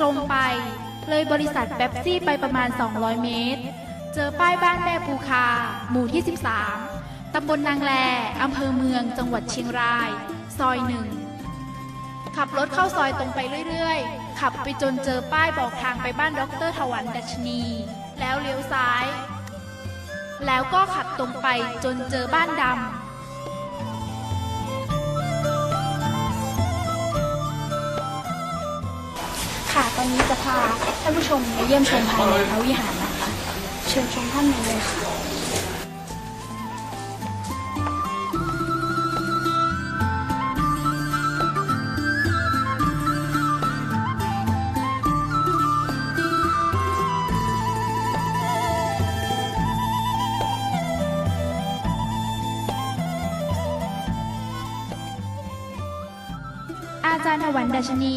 ตรงไป เลยบริษัทแป๊บซี่ไปประมาณ 200 เมตร เจอป้ายบ้านแม่ปูคา หมู่ที่ 13 ตำบลนางแลอำเภอเมือง จังหวัดเชียงราย ซอยหนึ่ง ขับรถเข้าซอยตรงไปเรื่อยๆ ขับไปจนเจอป้ายบอกทางไปบ้านดรถวันดัชนี แล้วเลี้ยวซ้าย แล้วก็ขับตรงไปจนเจอบ้านดำ ตอนนี้จะพาท่านผู้ชมไปเยี่ยมชมภายในพระวิหารนะคะ เชิญชมท่านในเลยค่ะอาจารย์ถวันดัชนี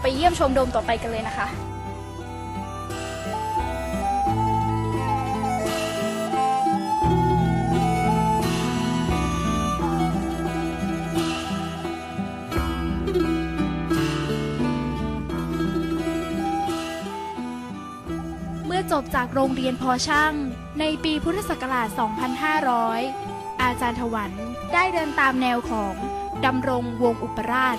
ไปเยี่ยมชมโดมต่อไปกันเลยนะคะเมื่อจบจากโรงเรียนพอช่าง ในปีพุทธศักราช 2500 อาจารย์ถวันได้เดินตามแนวของดำรงวงอุปราช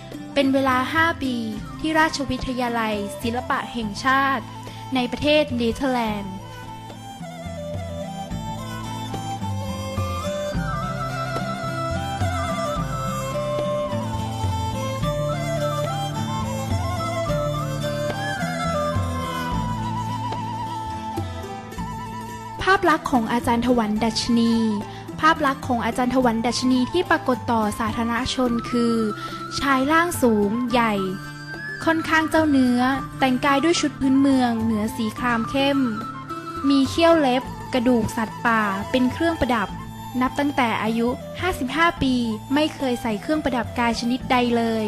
เป็นเวลา 5 ปีที่ราชวิทยาลัย ศิลปะแห่งชาติ ในประเทศเนเธอร์แลนด์ภาพลักษณ์ของอาจารย์ถวันดัชนี ภาพลักษณ์ของอาจารย์ถวันดัชนีที่ปรากฏต่อสาธารณชนคือ ชายร่างสูง ใหญ่ ค่อนข้างเจ้าเนื้อ แต่งกายด้วยชุดพื้นเมือง เหนือสีครามเข้ม มีเขี้ยวเล็บ กระดูกสัตว์ป่า เป็นเครื่องประดับ นับตั้งแต่อายุ 55 ปี ไม่เคยใส่เครื่องประดับกายชนิดใดเลย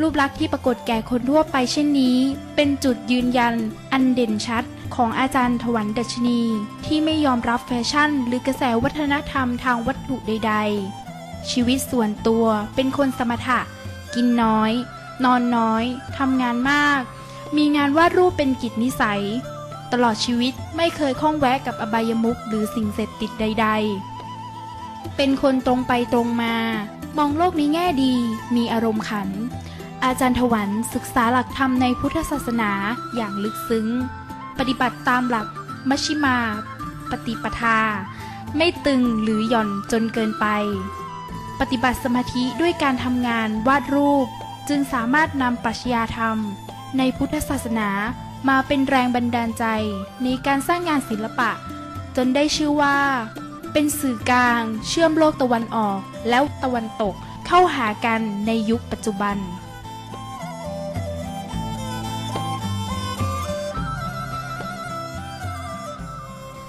รูปลักษณ์ที่ปรากฏแก่คนทั่วไปเช่นนี้ เป็นจุดยืนยัน อันเด่นชัดของอาจารย์ถวันดัชนี ที่ไม่ยอมรับแฟชั่น หรือกระแสวัฒนธรรมทางวัตถุใด ๆ ชีวิตส่วนตัวเป็นคนสมถะ กินน้อย นอนน้อยทำงานมาก มีงานวาดรูปเป็นกิจนิสัย ตลอดชีวิตไม่เคยข้องแวะกับอบายมุขหรือสิ่งเสพติดใด ๆ เป็นคนตรงไปตรงมา มองโลกในแง่ดี มีอารมณ์ขัน อาจารย์ถวันศึกษาหลักธรรมในพุทธศาสนาอย่างลึกซึ้ง ปฏิบัติตามหลักมัชชิมา ปฏิปทา ไม่ตึงหรือหย่อนจนเกินไป ปฏิบัติสมาธิด้วยการทำงานวาดรูป จึงสามารถนำปรัชญาธรรม ในพุทธศาสนามาเป็นแรงบันดาลใจในการสร้างงานศิลปะ จนได้ชื่อว่า เป็นสื่อกลางเชื่อมโลกตะวันออกแล้วตะวันตกเข้าหากันในยุคปัจจุบัน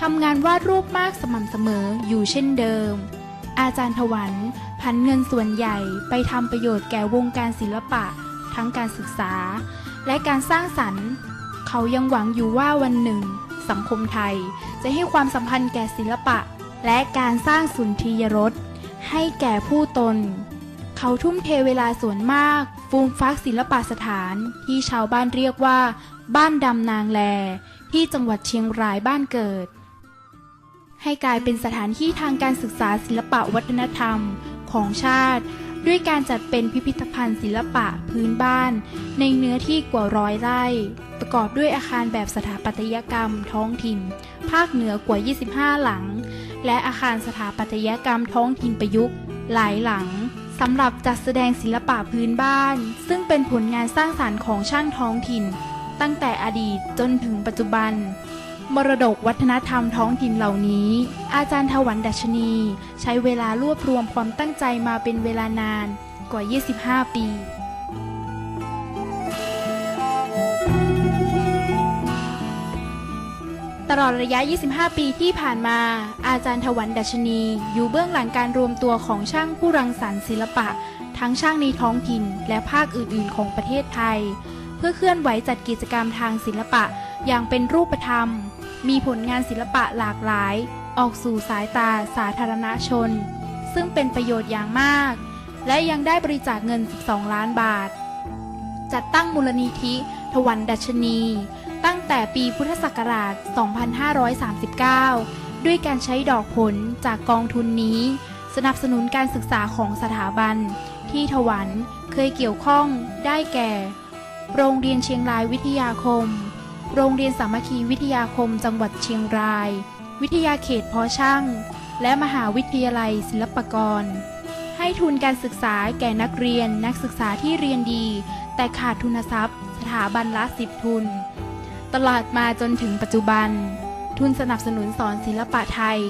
ทำงานวาดรูปมากสม่ำเสมออยู่เช่นเดิม อาจารย์ถวันพันเงินส่วนใหญ่ไปทำประโยชน์แก่วงการศิลปะ ทั้งการศึกษา และการสร้างสรรค์ เขายังหวังอยู่ว่าวันหนึ่ง สังคมไทยจะให้ความสัมพันธ์แก่ศิลปะ และการสร้างสุนทรียรสให้แก่ผู้ตน เขาทุ่มเทเวลาส่วนมากฟูมฟักศิลปะสถานที่ชาวบ้านเรียกว่า บ้านดำนางแล ที่จังหวัดเชียงรายบ้านเกิด ให้กลายเป็นสถานที่ทางการศึกษาศิลปะวัฒนธรรมของชาติ ด้วยการจัดเป็นพิพิธภัณฑ์ศิลปะพื้นบ้าน ในเนื้อที่กว่าร้อยไร่ ประกอบด้วยอาคารแบบสถาปัตยกรรมท้องถิ่น ภาคเหนือกว่า 25 หลัง และอาคารสถาปัตยกรรมท้องถิ่นประยุกต์หลายหลังสำหรับจัดแสดงศิลปะพื้นบ้าน ซึ่งเป็นผลงานสร้างสารรค์ของช่างท้องถิ่น ตั้งแต่อดีตจนถึงปัจจุบัน มรดกวัฒนธรรมท้องถิ่นเหล่านี้ อาจารย์ถวันดัชนี ใช้เวลารวบรวมความตั้งใจมาเป็นเวลานานกว่า 25 ปีตลอดระยะ 25 ปีที่ผ่านมา อาจารย์ถวันดัชนี อยู่เบื้องหลังการรวมตัวของช่างผู้รังสรรค์ศิลปะ ทั้งช่างในท้องถิ่นและภาคอื่น ๆ ของประเทศไทย เพื่อเคลื่อนไหวจัดกิจกรรมทางศิลปะ อย่างเป็นรูปธรรม มีผลงานศิลปะหลากหลาย ออกสู่สายตาสาธารณชน ซึ่งเป็นประโยชน์อย่างมาก และยังได้บริจาคเงิน 12 ล้านบาท จัดตั้งมูลนิธิถวันดัชนี ตั้งแต่ปีพุทธศักราช 2539 ด้วยการใช้ดอกผลจากกองทุนนี้ สนับสนุนการศึกษาของสถาบัน ที่ถวันเคยเกี่ยวข้องได้แก่ โรงเรียนเชียงรายวิทยาคม โรงเรียนสามัคคีวิทยาคมจังหวัดเชียงราย วิทยาเขตพอช่าง และมหาวิทยาลัยศิลปากร ให้ทุนการศึกษาแก่นักเรียนนักศึกษาที่เรียนดี แต่ขาดทุนทรัพย์ สถาบันละสิบทุน ตลอดมาจนถึงปัจจุบัน ทุนสนับสนุนสอนศิลปะไทย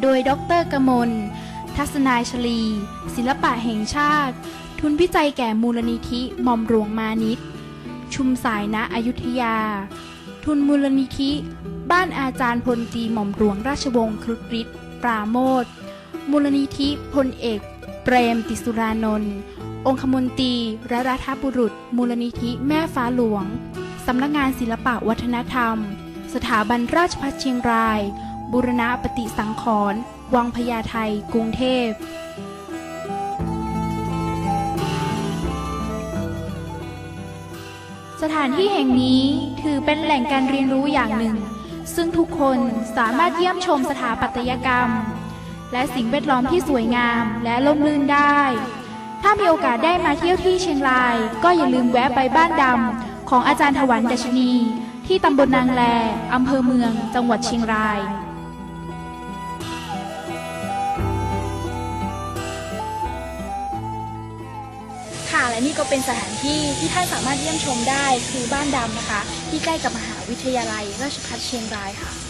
โดยดรกมล ทัศนายชลี ศิลปะแห่งชาติ ทุนวิจัยแก่มูลนิธิหม่อมหลวงมานิตชุมสายณอยุธยา ทุนมูลนิธิ บ้านอาจารย์พลตีหม่อมหลวงราชวงศ์ครุฑฤทธิ์ปราโมทมูลนิธิพลเอก เปรมติสุรานนท์องคมนตรีและรัฐบุรุษ มูลนิธิแม่ฟ้าหลวง สำนักงานศิลปะวัฒนธรรม สถาบันราชภัฏเชียงรายบุรณะปฏิสังขรณ์วังพญาไทกรุงเทพ ถานที่แห่งนี้ถือเป็นแหล่งการเรียนรู้อย่างหนึ่ง ซึ่งทุกคนสามารถเยี่ยมชมสถาปัตยกรรม และสิ่งแวดล้อมที่สวยงามและร่มรื่นได้ ถ้ามีโอกาสได้มาเที่ยวที่เชียงราย ก็อย่าลืมแวะไปบ้านดำของอาจารย์ถวันดัชนี ที่ตำบลนางแลอำเภอเมือง จังหวัดเชียงราย และนี่ก็เป็นสถานที่ที่ท่านสามารถเยี่ยมชมได้คือบ้านดำนะคะ ที่ใกล้กับมหาวิทยาลัยราชภัฏเชียงรายค่ะ